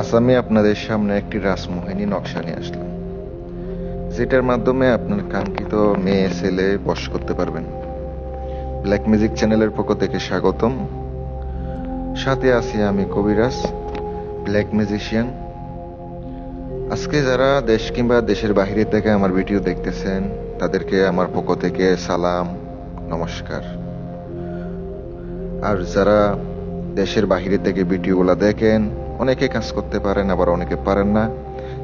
আজ আমি আপনাদের সামনে একটি রাসমোহিনী নকশা নিয়ে আসলাম, যেটার মাধ্যমে আপনার কাঙ্ক্ষিত মেয়ে, ছেলে বশ করতে পারবেন। ব্ল্যাক মিউজিক চ্যানেলের পক্ষ থেকে স্বাগতম। সাথে আছি আমি কবিরাজ ব্ল্যাক মিউজিশিয়ান আজকে যারা দেশ কিংবা দেশের বাইরে থেকে আমার ভিডিও দেখতেছেন, তাদেরকে আমার পক্ষ থেকে সালাম, নমস্কার। আর যারা দেশের বাহিরে থেকে ভিডিওগুলো দেখেন অনেকে কাজ করতে পারেন, আবার অনেকে পারেন না।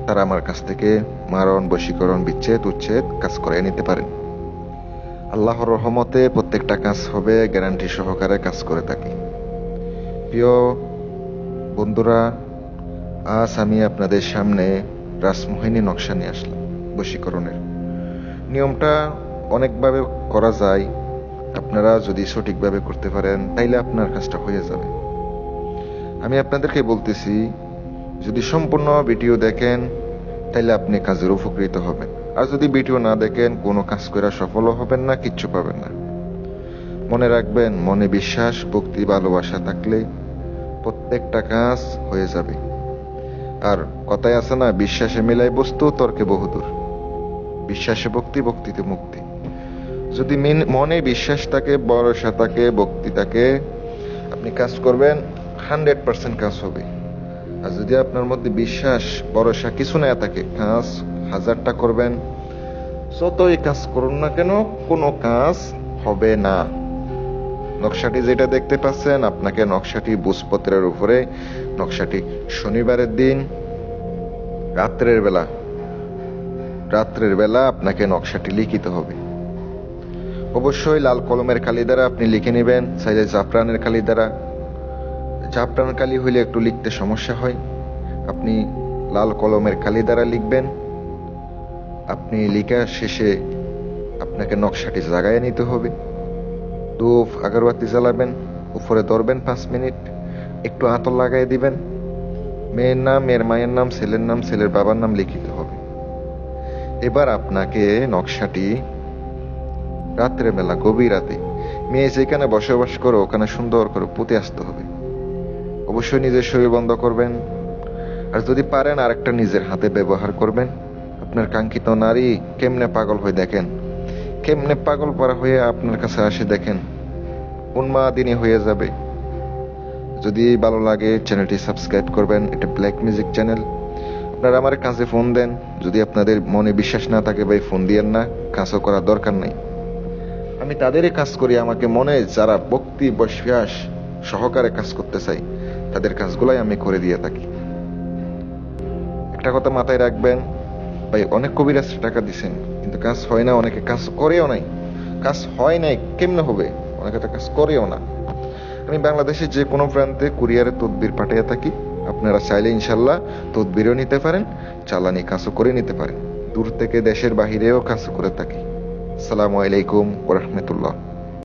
তারা আমার কাছ থেকে মারণ, বশীকরণ, বিচ্ছেদ, উচ্ছেদ কাজ করে নিতে পারেন। আল্লাহর রহমতে প্রত্যেকটা কাজ হবে গ্যারান্টি সহকারে কাজ করে থাকি। প্রিয় বন্ধুরা, আজ আমি আপনাদের সামনে রাসমোহিনী নকশা নিয়ে আসলাম, বশীকরণের। নিয়মটা অনেকভাবে করা যায়। আপনারা যদি সঠিকভাবে করতে পারেন, তাইলে আপনার কাজটা হয়ে যাবে। আমি আপনাদেরকে বলতেছি, যদি সম্পূর্ণ ভিডিও দেখেন তাহলে আপনি কাজের উপকৃত হবেন। আর যদি ভিডিও না দেখেন, কোনো কাজ করে সফলও হবেন না, কিচ্ছু পাবেন না। মনে রাখবেন, মনে বিশ্বাস, ভক্তি, ভালোবাসা থাকলে প্রত্যেকটা কাজ হয়ে যাবে। আর কথায় আছে না, বিশ্বাসে মিলাই বস্তু, তর্কে বহুদূর। বিশ্বাসে ভক্তি, ভক্তিতে মুক্তি। যদি মিন- বিশ্বাস থাকে, ভরসা থাকে, ভক্তি থাকে, আপনি কাজ করবেন হান্ড্রেড পার্সেন্ট কাজ হবে। আর যদি আপনার মধ্যে বিশ্বাস, ভরসা কিছু না থাকে, কাজ হাজারটা করবেন, যতই কাজ করুন না কেন, কোনো কাজ হবে না। নকশাটি যেটা দেখতে পাচ্ছেন, আপনাকে নকশাটি বুঝপত্রের উপরে, নকশাটি শনিবারের দিন, রাত্রের বেলা রাত্রের বেলা আপনাকে নকশাটি লিখিত হবে। অবশ্যই লাল কলমের কালি দ্বারা আপনি লিখে নেবেন চাইলে জাফরানের কালি দ্বারা। জাফরান কালি হইলে একটু লিখতে সমস্যা হয়। আপনি লাল কলমের কালি দ্বারা লিখবেন। আপনি লিখা শেষে আপনাকে নকশাটি জাগায় নিতে হবে। ধূপ আগরবাতি জ্বালাবেন, উপরে ধরবেন পাঁচ মিনিট, একটু আতর লাগাই দিবেন। মেয়ের নাম, মেয়ের মায়ের নাম, ছেলের নাম, ছেলের বাবার নাম লিখিত হবে। এবার আপনাকে নকশাটি রাত্রে বেলা গভীর রাতে, মেয়ে যেখানে বসবাস করে, ওখানে সুন্দর করে পুঁতে আসতে হবে। অবশ্যই নিজের শরীর বন্ধ করবেন। আর যদি পারেন আরেকটা নিজের হাতে ব্যবহার করবেন। আপনার কাঙ্ক্ষিত নারী কেমনে পাগল হয়ে দেখেন? কেমনে পাগল পরা হয়ে আপনার কাছে আসে দেখেন? উন্মাদিনী হয়ে যাবে? যদি ভালো লাগে চ্যানেলটি সাবস্ক্রাইব করবেন, এটা ব্ল্যাক মিউজিক চ্যানেল আপনারা আমার কাছে ফোন দেন। যদি আপনাদের মনে বিশ্বাস না থাকে ভাই, ফোন দিয়েন না। কাজও করার দরকার নাই। আমি তাদেরই কাজ করি, আমাকে মনে, যারা ভক্তি, বিশ্বাস সহকারে কাজ করতে চাই তাদের কাজগুলাই আমি করে দিয়ে থাকি। একটা কথা মাথায় রাখবেন, ভাই, অনেক কবিরাজ টাকা দিছেন, কিন্তু কাজ হয় না, অনেকে কাজ করেও নাই। কাজ হয় নাই, কেমনে হবে? অনেকে তো কাজ করেও না। আমি বাংলাদেশের যে কোনো প্রান্তে কুরিয়ারে তদবির পাঠিয়ে থাকি। আপনারা চাইলে ইনশাল্লাহ তদবিরও নিতে পারেন, চালানি কাজও করে নিতে পারেন। দূর থেকে দেশের বাহিরেও কাজ করে থাকি। আসসালামু আলাইকুম ওরহমতুল্লাহ